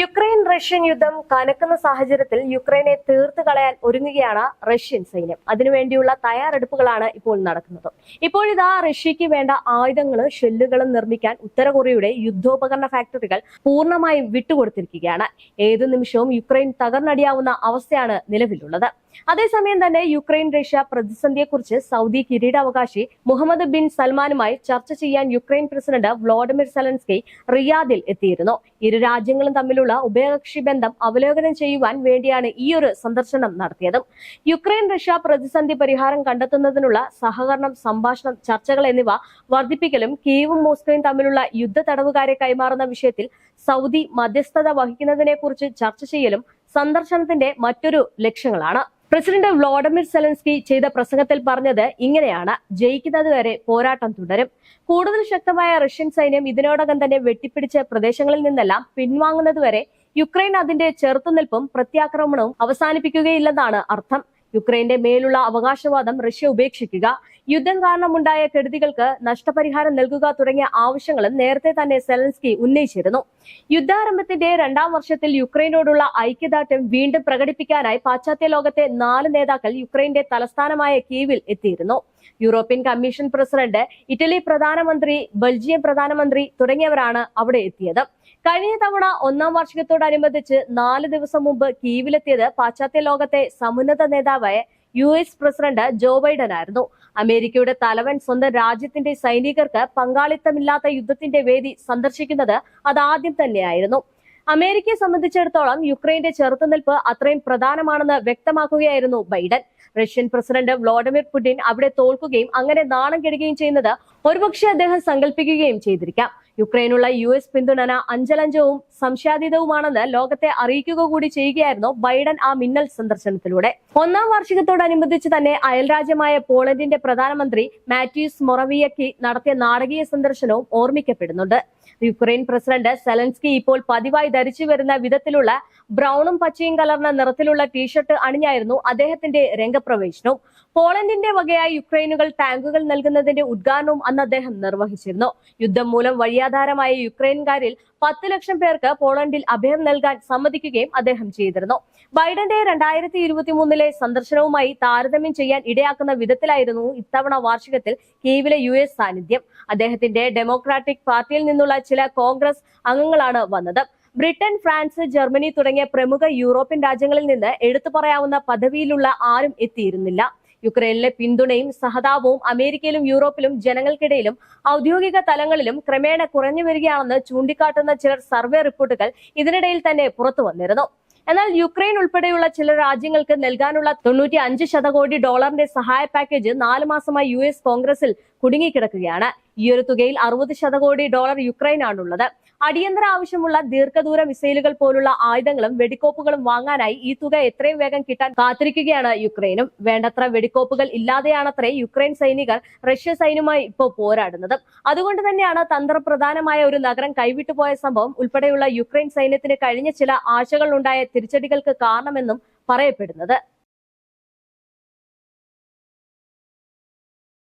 Ukraine Russian യുദ്ധം കനക്കുന്ന സാഹചര്യത്തിൽ യുക്രൈനെ തീർത്തു കളയാൻ ഒരുങ്ങുകയാണ് റഷ്യൻ സൈന്യം. അതിനുവേണ്ടിയുള്ള തയ്യാറെടുപ്പുകളാണ് ഇപ്പോൾ നടക്കുന്നത്. ഇപ്പോഴിതാ റഷ്യക്ക് വേണ്ട ആയുധങ്ങളും ഷെല്ലുകളും നിർമ്മിക്കാൻ ഉത്തര കൊറിയയുടെ യുദ്ധോപകരണ ഫാക്ടറികൾ പൂർണമായും വിട്ടുകൊടുത്തിരിക്കുകയാണ്. ഏതു നിമിഷവും യുക്രൈൻ തകർന്നടിയാവുന്ന അവസ്ഥയാണ് നിലവിലുള്ളത്. അതേസമയം തന്നെ യുക്രൈൻ റഷ്യ പ്രതിസന്ധിയെക്കുറിച്ച് സൗദി കിരീടാവകാശി മുഹമ്മദ് ബിൻ സൽമാനുമായി ചർച്ച ചെയ്യാൻ യുക്രൈൻ പ്രസിഡന്റ് വ്ളോഡിമിർ സെലൻസ്കി റിയാദിൽ എത്തിയിരുന്നു. ഇരു രാജ്യങ്ങളും തമ്മിലുള്ള ഉഭയകക്ഷി ബന്ധം അവലോകനം ചെയ്യുവാൻ വേണ്ടിയാണ് ഈ ഒരു സന്ദർശനം നടത്തിയത്. യുക്രൈൻ റഷ്യ പ്രതിസന്ധി പരിഹാരം കണ്ടെത്തുന്നതിനുള്ള സഹകരണം സംഭാഷണം ചർച്ചകൾ എന്നിവ വർദ്ധിപ്പിക്കലും കീവും മോസ്കോയും തമ്മിലുള്ള യുദ്ധ തടവുകാരെ കൈമാറുന്ന വിഷയത്തിൽ സൗദി മധ്യസ്ഥത വഹിക്കുന്നതിനെ കുറിച്ച് ചർച്ച ചെയ്യലും സന്ദർശനത്തിന്റെ മറ്റൊരു ലക്ഷ്യങ്ങളാണ്. പ്രസിഡന്റ് വ്ളോഡമിർ സെലൻസ്കി ചെയ്ത പ്രസംഗത്തിൽ പറഞ്ഞത് ഇങ്ങനെയാണ്. ജയിക്കുന്നത് വരെ പോരാട്ടം തുടരും. കൂടുതൽ ശക്തമായ റഷ്യൻ സൈന്യം ഇതിനോടകം തന്നെ വെട്ടിപ്പിടിച്ച പ്രദേശങ്ങളിൽ നിന്നെല്ലാം പിൻവാങ്ങുന്നതുവരെ യുക്രൈൻ അതിന്റെ ചെറുത്തുനിൽപ്പും പ്രത്യാക്രമണവും അവസാനിപ്പിക്കുകയില്ലെന്നാണ് അർത്ഥം. യുക്രൈന്റെ മേലുള്ള അവകാശവാദം റഷ്യ ഉപേക്ഷിക്കുക യുദ്ധം കാരണമുണ്ടായ കെടുതികൾക്ക് നഷ്ടപരിഹാരം നൽകുക തുടങ്ങിയ ആവശ്യങ്ങളും നേരത്തെ തന്നെ സെലൻസ്കി ഉന്നയിച്ചിരുന്നു. യുദ്ധാരംഭത്തിന്റെ രണ്ടാം വർഷത്തിൽ യുക്രൈനോടുള്ള ഐക്യദാർഢ്യം വീണ്ടും പ്രകടിപ്പിക്കാനായി പാശ്ചാത്യ ലോകത്തെ നാല് നേതാക്കൾ യുക്രൈന്റെ തലസ്ഥാനമായ കീവിൽ എത്തിയിരുന്നു. യൂറോപ്യൻ കമ്മീഷൻ പ്രസിഡന്റ് ഇറ്റലി പ്രധാനമന്ത്രി ബെൽജിയം പ്രധാനമന്ത്രി തുടങ്ങിയവരാണ് അവിടെ എത്തിയത്. കഴിഞ്ഞ തവണ ഒന്നാം വാർഷികത്തോടനുബന്ധിച്ച് നാല് ദിവസം മുമ്പ് കീവിലെത്തിയത് പാശ്ചാത്യ ലോകത്തെ സമുന്നത നേതാവായ U S president Joe Biden ആയിരുന്നു. അമേരിക്കയുടെ തലവൻ സ്വന്തം രാജ്യത്തിന്റെ സൈനികർക്ക് പങ്കാളിത്തമില്ലാത്ത യുദ്ധത്തിന്റെ വേദി സന്ദർശിക്കുന്നത് അതാദ്യം തന്നെയായിരുന്നു. അമേരിക്കയെ സംബന്ധിച്ചിടത്തോളം യുക്രൈന്റെ ചെറുത്തുനിൽപ്പ് അത്രയും പ്രധാനമാണെന്ന് വ്യക്തമാക്കുകയായിരുന്നു Biden. Russian president Vladimir Putin അവിടെ തോൽക്കുകയും അങ്ങനെ നാണം കെടുകയും ചെയ്യുന്നത് ഒരുപക്ഷെ അദ്ദേഹം സങ്കല്പിക്കുകയും ചെയ്തിരിക്കാം. യുക്രൈനുള്ള യു എസ് പിന്തുണന അഞ്ചലഞ്ചവും സംശയാതീതവുമാണെന്ന് ലോകത്തെ അറിയിക്കുക കൂടി ചെയ്യുകയായിരുന്നു ബൈഡൻ ആ മിന്നൽ സന്ദർശനത്തിലൂടെ. ഒന്നാം വാർഷികത്തോടനുബന്ധിച്ച് തന്നെ അയൽരാജ്യമായ പോളണ്ടിന്റെ പ്രധാനമന്ത്രി മാറ്റ്യൂസ് മൊറവിയക്കി നടത്തിയ നാടകീയ സന്ദർശനവും ഓർമ്മിക്കപ്പെടുന്നുണ്ട്. യുക്രൈൻ പ്രസിഡന്റ് സെലൻസ്കി ഇപ്പോൾ പതിവായി ധരിച്ചു വരുന്ന വിധത്തിലുള്ള ബ്രൗണും പച്ചയും കലർന്ന നിറത്തിലുള്ള ടീഷർട്ട് അണിഞ്ഞായിരുന്നു അദ്ദേഹത്തിന്റെ രംഗപ്രവേശനം പോളണ്ടിന്റെ വകയായി യുക്രൈനുകൾ ടാങ്കുകൾ നൽകുന്നതിന്റെ ഉദ്ഘാടനവും അന്ന് അദ്ദേഹം നിർവഹിച്ചിരുന്നു. യുദ്ധം മൂലം വഴിയാധാരമായ യുക്രൈൻകാരിൽ പത്ത് ലക്ഷം പേർക്ക് പോളണ്ടിൽ അഭയം നൽകാൻ സമ്മതിക്കുകയും അദ്ദേഹം ചെയ്തിരുന്നു. ബൈഡന്റെ രണ്ടായിരത്തി ഇരുപത്തി മൂന്നിലെ സന്ദർശനവുമായി താരതമ്യം ചെയ്യാൻ ഇടയാക്കുന്ന വിധത്തിലായിരുന്നു ഇത്തവണ വാർഷികത്തിൽ കീവിലെ യു എസ് സാന്നിധ്യം. അദ്ദേഹത്തിന്റെ ഡെമോക്രാറ്റിക് പാർട്ടിയിൽ നിന്നുള്ള ചില കോൺഗ്രസ് അംഗങ്ങളാണ് വന്നത്. ബ്രിട്ടൻ ഫ്രാൻസ് ജർമ്മനി തുടങ്ങിയ പ്രമുഖ യൂറോപ്യൻ രാജ്യങ്ങളിൽ നിന്ന് എടുത്തു പറയാവുന്ന പദവിയിലുള്ള ആരും എത്തിയിരുന്നില്ല. യുക്രൈനിലെ പിന്തുണയും സഹതാപവും അമേരിക്കയിലും യൂറോപ്പിലും ജനങ്ങൾക്കിടയിലും ഔദ്യോഗിക തലങ്ങളിലും ക്രമേണ കുറഞ്ഞു വരികയാണെന്ന് ചൂണ്ടിക്കാട്ടുന്ന ചിലർ സർവേ റിപ്പോർട്ടുകൾ ഇതിനിടയിൽ തന്നെ പുറത്തു വന്നിരുന്നു. എന്നാൽ യുക്രൈൻ ഉൾപ്പെടെയുള്ള ചില രാജ്യങ്ങൾക്ക് നൽകാനുള്ള തൊണ്ണൂറ്റി അഞ്ച് ശതകോടി ഡോളറിന്റെ സഹായ പാക്കേജ് നാല് മാസമായി യു എസ് കോൺഗ്രസിൽ കുടുങ്ങിക്കിടക്കുകയാണ്. ഈ ഒരു തുകയിൽ അറുപത് ശതകോടി ഡോളർ യുക്രൈനാണുള്ളത്. അടിയന്തര ആവശ്യമുള്ള ദീർഘദൂര മിസൈലുകൾ പോലുള്ള ആയുധങ്ങളും വെടിക്കോപ്പുകളും വാങ്ങാനായി ഈ തുക എത്രയും വേഗം കിട്ടാൻ കാത്തിരിക്കുകയാണ് യുക്രൈനും. വേണ്ടത്ര വെടിക്കോപ്പുകൾ ഇല്ലാതെയാണത്രേ യുക്രൈൻ സൈനികർ റഷ്യ സൈന്യവുമായി ഇപ്പോൾ പോരാടുന്നത്. അതുകൊണ്ട് തന്നെയാണ് തന്ത്രപ്രധാനമായ ഒരു നഗരം കൈവിട്ടുപോയ സംഭവം ഉൾപ്പെടെയുള്ള യുക്രൈൻ സൈന്യത്തിന് കഴിഞ്ഞ ചില ആശകളുണ്ടായ തിരിച്ചടികൾക്ക് കാരണമെന്നും പറയപ്പെടുന്നത്.